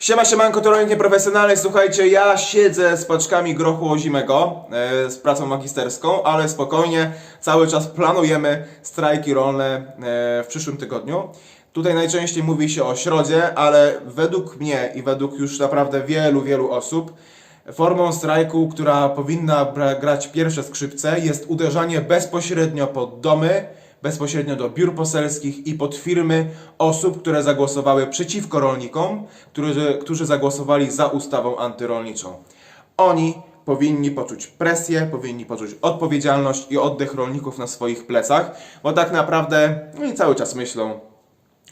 Siema, siemanko, to rolnik nieprofesjonalny. Słuchajcie, ja siedzę z paczkami grochu ozimego e, z pracą magisterską, ale spokojnie, cały czas planujemy strajki rolne e, w przyszłym tygodniu. Tutaj najczęściej mówi się o środzie, ale według mnie i według już naprawdę wielu, wielu osób, formą strajku, która powinna grać pierwsze skrzypce, jest uderzanie bezpośrednio pod domy, bezpośrednio do biur poselskich i pod firmy osób, które zagłosowały przeciwko rolnikom, którzy, którzy zagłosowali za ustawą antyrolniczą. Oni powinni poczuć presję, powinni poczuć odpowiedzialność i oddech rolników na swoich plecach, bo tak naprawdę no i cały czas myślą,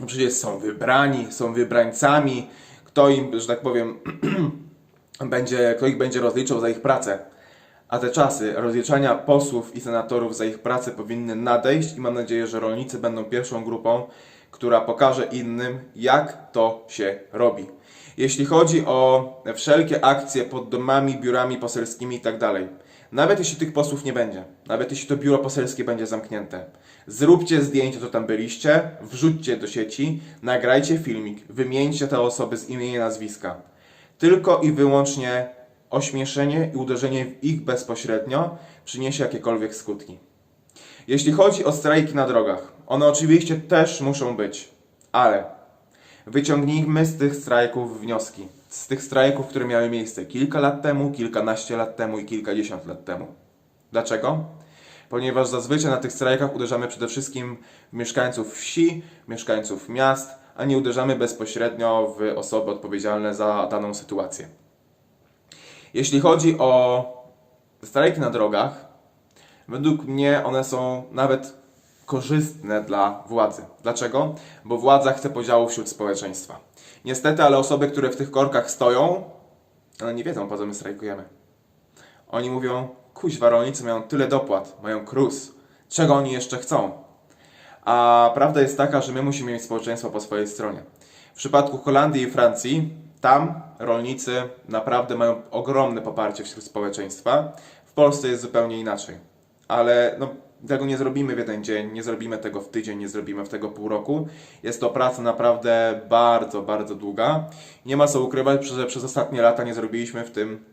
że przecież są wybrani, są wybrańcami, kto im, że tak powiem, będzie, kto ich będzie rozliczał za ich pracę. A te czasy rozliczania posłów i senatorów za ich pracę powinny nadejść i mam nadzieję, że rolnicy będą pierwszą grupą, która pokaże innym, jak to się robi. Jeśli chodzi o wszelkie akcje pod domami, biurami poselskimi i tak nawet jeśli tych posłów nie będzie, nawet jeśli to biuro poselskie będzie zamknięte, zróbcie zdjęcie, co tam byliście, wrzućcie do sieci, nagrajcie filmik, wymieńcie te osoby z imienia i nazwiska tylko i wyłącznie ośmieszenie i uderzenie w ich bezpośrednio przyniesie jakiekolwiek skutki. Jeśli chodzi o strajki na drogach, one oczywiście też muszą być, ale wyciągnijmy z tych strajków wnioski. Z tych strajków, które miały miejsce kilka lat temu, kilkanaście lat temu i kilkadziesiąt lat temu. Dlaczego? Ponieważ zazwyczaj na tych strajkach uderzamy przede wszystkim w mieszkańców wsi, mieszkańców miast, a nie uderzamy bezpośrednio w osoby odpowiedzialne za daną sytuację. Jeśli chodzi o strajki na drogach, według mnie one są nawet korzystne dla władzy. Dlaczego? Bo władza chce podziału wśród społeczeństwa. Niestety, ale osoby, które w tych korkach stoją, one nie wiedzą, po co my strajkujemy. Oni mówią, kuźwa, rolnicy mają tyle dopłat, mają krus, czego oni jeszcze chcą? A prawda jest taka, że my musimy mieć społeczeństwo po swojej stronie. W przypadku Holandii i Francji, tam rolnicy naprawdę mają ogromne poparcie wśród społeczeństwa. W Polsce jest zupełnie inaczej. Ale no, tego nie zrobimy w jeden dzień, nie zrobimy tego w tydzień, nie zrobimy w tego pół roku. Jest to praca naprawdę bardzo, bardzo długa. Nie ma co ukrywać, że przez ostatnie lata nie zrobiliśmy w tym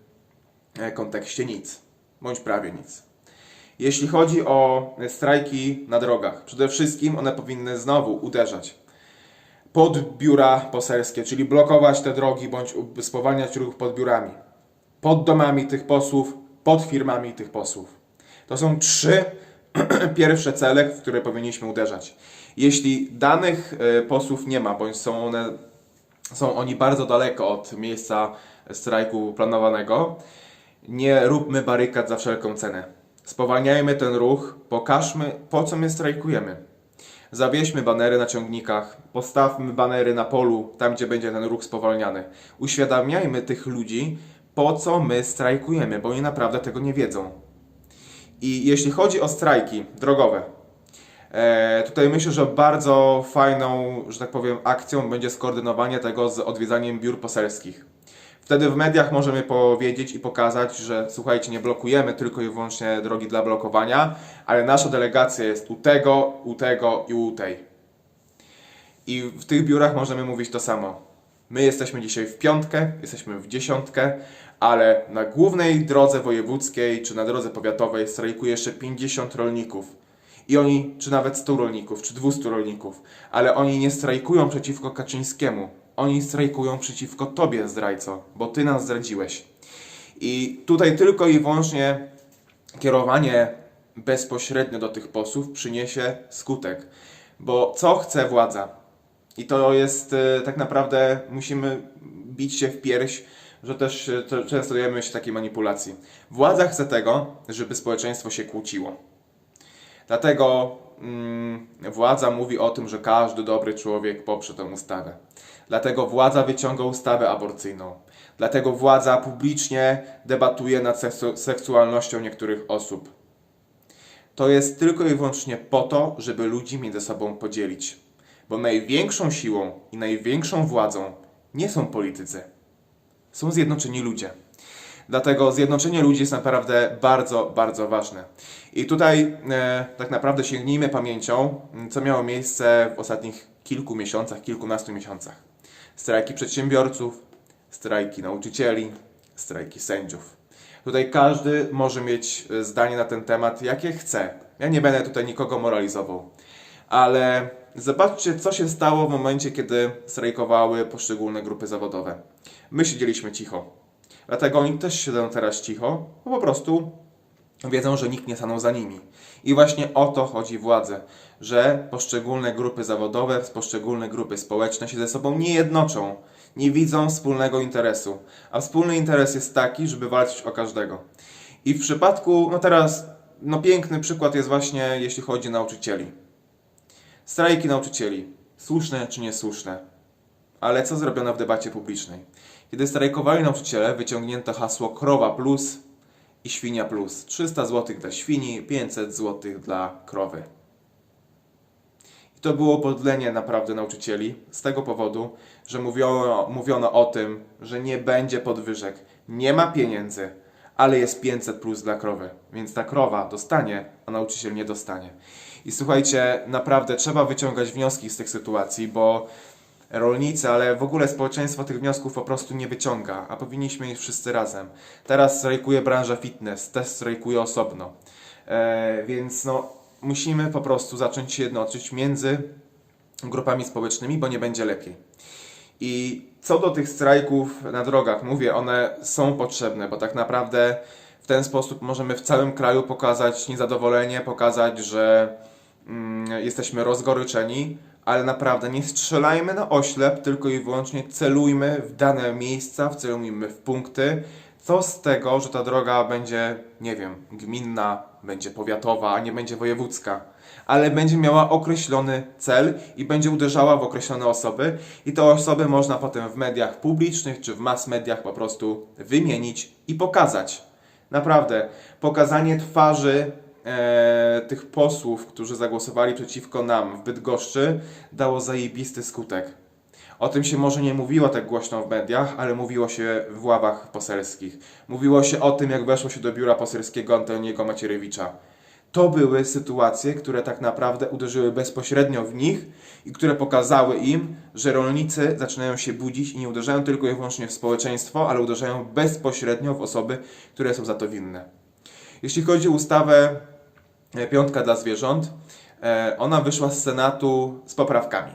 e, kontekście nic, bądź prawie nic. Jeśli chodzi o strajki na drogach, przede wszystkim one powinny znowu uderzać pod biura poselskie, czyli blokować te drogi bądź spowalniać ruch pod biurami, pod domami tych posłów, pod firmami tych posłów. To są trzy pierwsze cele, w które powinniśmy uderzać. Jeśli danych e, posłów nie ma, bądź są one są oni bardzo daleko od miejsca strajku planowanego, nie róbmy barykad za wszelką cenę. Spowalniajmy ten ruch, pokażmy po co my strajkujemy. Zawieźmy banery na ciągnikach, postawmy banery na polu, tam gdzie będzie ten ruch spowalniany. Uświadamiajmy tych ludzi, po co my strajkujemy, bo oni naprawdę tego nie wiedzą. I jeśli chodzi o strajki drogowe, E, tutaj myślę, że bardzo fajną, że tak powiem, akcją będzie skoordynowanie tego z odwiedzaniem biur poselskich. Wtedy w mediach możemy powiedzieć i pokazać, że słuchajcie, nie blokujemy tylko i wyłącznie drogi dla blokowania, ale nasza delegacja jest u tego, u tego i u tej. I w tych biurach możemy mówić to samo. My jesteśmy dzisiaj w piątkę, jesteśmy w dziesiątkę, ale na głównej drodze wojewódzkiej czy na drodze powiatowej strajkuje jeszcze 50 rolników. I oni, czy nawet 100 rolników, czy 200 rolników, ale oni nie strajkują przeciwko Kaczyńskiemu. Oni strajkują przeciwko tobie, zdrajco, bo ty nas zdradziłeś. I tutaj tylko i wyłącznie kierowanie bezpośrednio do tych posłów przyniesie skutek. Bo co chce władza? I to jest e, tak naprawdę, musimy bić się w pierś, że też to- często dajemy się takiej manipulacji. Władza chce tego, żeby społeczeństwo się kłóciło. Dlatego mm, władza mówi o tym, że każdy dobry człowiek poprze tę ustawę. Dlatego władza wyciąga ustawę aborcyjną. Dlatego władza publicznie debatuje nad seksu- seksualnością niektórych osób. To jest tylko i wyłącznie po to, żeby ludzi między sobą podzielić. Bo największą siłą i największą władzą nie są politycy. Są zjednoczeni ludzie. Dlatego zjednoczenie ludzi jest naprawdę bardzo, bardzo ważne. I tutaj e, tak naprawdę sięgnijmy pamięcią, co miało miejsce w ostatnich kilku miesiącach, kilkunastu miesiącach. Strajki przedsiębiorców, strajki nauczycieli, strajki sędziów. Tutaj każdy może mieć e, zdanie na ten temat, jakie chce. Ja nie będę tutaj nikogo moralizował. Ale zobaczcie, co się stało w momencie, kiedy strajkowały poszczególne grupy zawodowe. My siedzieliśmy cicho. Dlatego oni też siedzą teraz cicho, bo po prostu wiedzą, że nikt nie stanął za nimi. I właśnie o to chodzi władze, że poszczególne grupy zawodowe, poszczególne grupy społeczne się ze sobą nie jednoczą, nie widzą wspólnego interesu. A wspólny interes jest taki, żeby walczyć o każdego. I w przypadku, no teraz, no piękny przykład jest właśnie, jeśli chodzi o nauczycieli. Strajki nauczycieli. Słuszne czy niesłuszne? Ale co zrobiono w debacie publicznej? Kiedy strajkowali nauczyciele, wyciągnięto hasło krowa plus i świnia plus. 300 zł dla świni, 500 zł dla krowy. I to było podlenie naprawdę nauczycieli z tego powodu, że mówiono, mówiono o tym, że nie będzie podwyżek, nie ma pieniędzy, ale jest 500 plus dla krowy. Więc ta krowa dostanie, a nauczyciel nie dostanie. I słuchajcie, naprawdę trzeba wyciągać wnioski z tych sytuacji, bo rolnicy, ale w ogóle społeczeństwo tych wniosków po prostu nie wyciąga, a powinniśmy iść wszyscy razem. Teraz strajkuje branża fitness, też strajkuje osobno. E, więc no, musimy po prostu zacząć się jednoczyć między grupami społecznymi, bo nie będzie lepiej. I co do tych strajków na drogach, mówię, one są potrzebne, bo tak naprawdę w ten sposób możemy w całym kraju pokazać niezadowolenie, pokazać, że mm, jesteśmy rozgoryczeni, ale naprawdę nie strzelajmy na oślep, tylko i wyłącznie celujmy w dane miejsca, celujmy w punkty. Co z tego, że ta droga będzie, nie wiem, gminna, będzie powiatowa, nie będzie wojewódzka, ale będzie miała określony cel i będzie uderzała w określone osoby i te osoby można potem w mediach publicznych czy w mass mediach po prostu wymienić i pokazać. Naprawdę, pokazanie twarzy e, tych posłów, którzy zagłosowali przeciwko nam w Bydgoszczy, dało zajebisty skutek. O tym się może nie mówiło tak głośno w mediach, ale mówiło się w ławach poselskich. Mówiło się o tym, jak weszło się do biura poselskiego Antoniego Macierewicza. To były sytuacje, które tak naprawdę uderzyły bezpośrednio w nich i które pokazały im, że rolnicy zaczynają się budzić i nie uderzają tylko i wyłącznie w społeczeństwo, ale uderzają bezpośrednio w osoby, które są za to winne. Jeśli chodzi o ustawę Piątka dla zwierząt, e, ona wyszła z Senatu z poprawkami.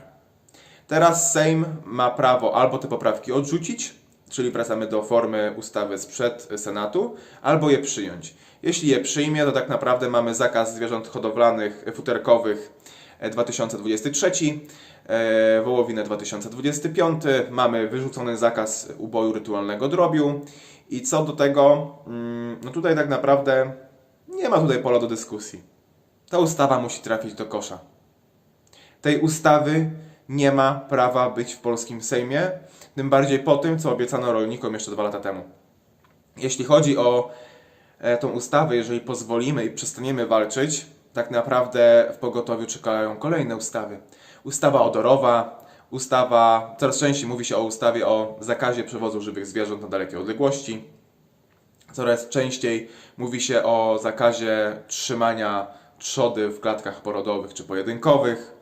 Teraz Sejm ma prawo albo te poprawki odrzucić, czyli wracamy do formy ustawy sprzed Senatu, albo je przyjąć. Jeśli je przyjmie, to tak naprawdę mamy zakaz zwierząt hodowlanych, futerkowych e, 2023, e, wołowinę 2025, mamy wyrzucony zakaz uboju rytualnego drobiu i co do tego, mm, no tutaj tak naprawdę nie ma tutaj pola do dyskusji. Ta ustawa musi trafić do kosza tej ustawy nie ma prawa być w polskim Sejmie, tym bardziej po tym, co obiecano rolnikom jeszcze dwa lata temu. Jeśli chodzi o e, tą ustawę, jeżeli pozwolimy i przestaniemy walczyć, tak naprawdę w pogotowiu czekają kolejne ustawy. Ustawa odorowa, ustawa, coraz częściej mówi się o ustawie o zakazie przewozu żywych zwierząt na dalekie odległości, Coraz częściej mówi się o zakazie trzymania trzody w klatkach porodowych czy pojedynkowych,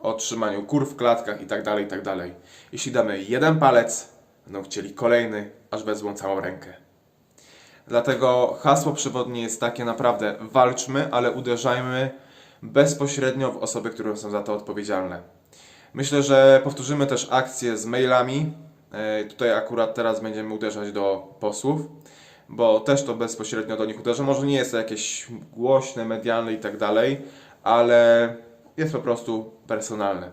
o trzymaniu kur w klatkach itd., itd. Jeśli damy jeden palec, będą chcieli kolejny, aż wezmą całą rękę. Dlatego hasło przewodnie jest takie naprawdę walczmy, ale uderzajmy bezpośrednio w osoby, które są za to odpowiedzialne. Myślę, że powtórzymy też akcję z mailami. E, Tutaj akurat teraz będziemy uderzać do posłów, bo też to bezpośrednio do nich uderza. Może nie jest to jakieś głośne, medialne i tak dalej, ale jest po prostu personalne.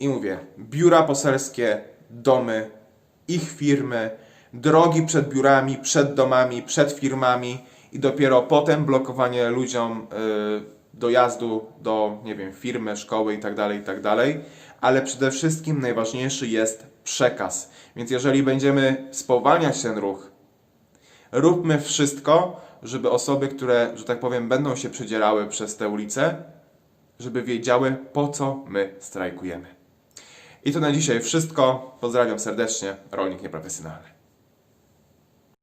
I mówię, biura poselskie, domy, ich firmy, drogi przed biurami, przed domami, przed firmami i dopiero potem blokowanie ludziom y, dojazdu do, nie wiem, firmy, szkoły i tak dalej, i tak. Ale przede wszystkim najważniejszy jest przekaz. Więc jeżeli będziemy spowalniać ten ruch, róbmy wszystko, żeby osoby, które, że tak powiem, będą się przedzierały przez te ulice, żeby wiedziały, po co my strajkujemy. I to na dzisiaj wszystko. Pozdrawiam serdecznie, rolnik nieprofesjonalny.